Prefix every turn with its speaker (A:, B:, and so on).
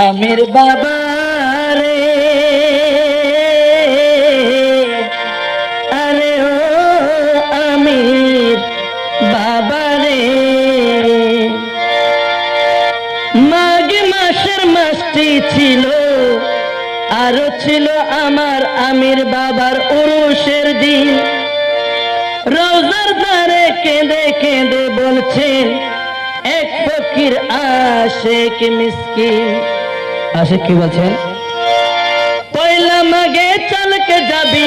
A: আমির বাবারে আরে ও আমির বাবারে মাঘ মাসের মাসটি ছিল, আরও ছিল আমার আমির বাবার উরুষের দিন। রোজার দ্বারে কেঁদে কেঁদে বলছেন, এক ফকির আশেক মিসকিন। আশিক কি বলছেন পয়লা মাগে চলকে যাবি?